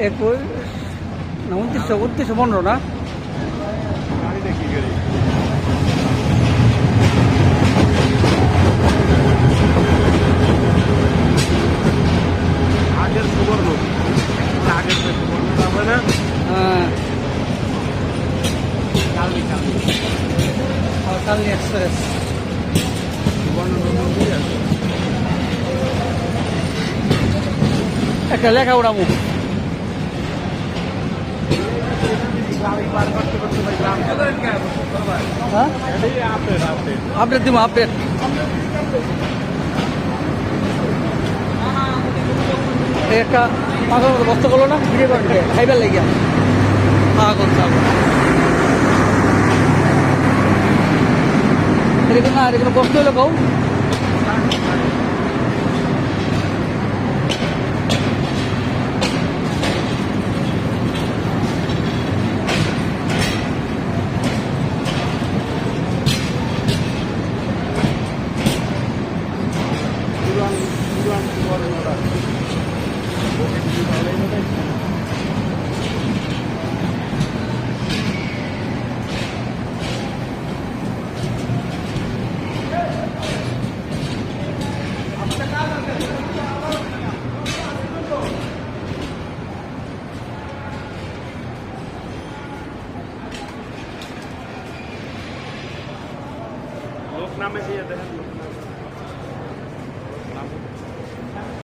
একুশ না উনত্রিশশো উনত্রিশশো পনেরো না? গাড়ি দেখি আগের সুবর্ণ। আগের সুবর্ণ হবে না হ্যাঁ। কালনি কালনি এক্সপ্রেস একটা লেখা উড়াবো আপডেট দিব, আপডেট। একটা মাথার মতো বস্তা করল না? ভিডিও করতে খাইবার লেগে পাগল পাগল এরকম না এরকম বস্তু হলো কৌ Lokname siya dahil.